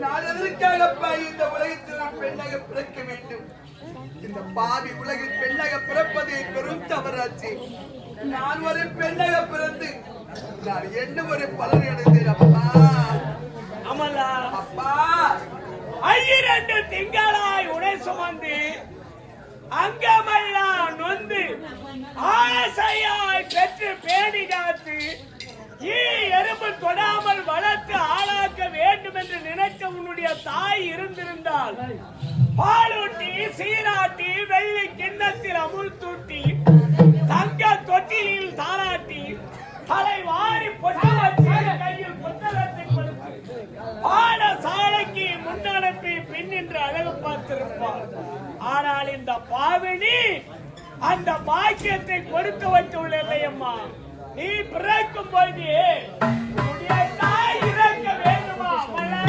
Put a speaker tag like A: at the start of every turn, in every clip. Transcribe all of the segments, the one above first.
A: நான் எதற்காகப்பா இந்த உலகத்தில் ஒரு பெண்ணாக பிறக்க வேண்டும் இந்த பாவி உலகில் பெண்ணாக பிறப்பது பெரும் தவறாச்சு நான் ஒரு பெண்ணாக பிறந்து நான் என்ன ஒரு பலனை அடைந்தேன் அப்பா
B: அமலா
A: அப்பா
B: ஐயிரண்டு திங்களாய் உடை சுமந்து அங்கமெல்லாம் நொந்து ஆசையாய் பெற்று பேணி காத்து ஈ எறும்பு தொடாமல் வளர்த்து ஆளாக்க வேண்டும் என்று நினைத்த உன்னுடைய தாய் இருந்திருந்தால் பாலூட்டி சீராட்டி வெள்ளி கிண்ணத்தில் அமுல் தூட்டி தங்க தொட்டிலில் தாராட்டி தலை வாரி பொட்டு வச்சு கையில் புத்தகத்தை கொடுத்து பாடசாலைக்கு முன்னனுப்பி பின்னின்று அழகு பார்த்திருப்பார் ஆனால் இந்த பாவினி அந்த பாக்கியத்தை கொடுத்து வைத்துள்ளே இல்லையம்மா நீ பிறக்கும் போது உன்னுடைய தாய் இறக்க வேண்டுமா? மலா?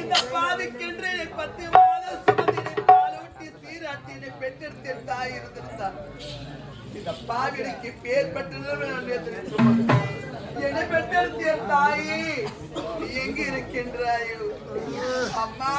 A: இந்த பாவிக்கென்று பத்து மாதம் சுமந்தினை பாலூட்டி சீராட்டினை பெற்றெடுத்த தாய் இருந்திருந்தார். இந்த பாவிக்கு பேர் பெற்றது என்னை தாயே நீ எங்க இருக்கின்றாயோ? அம்மா!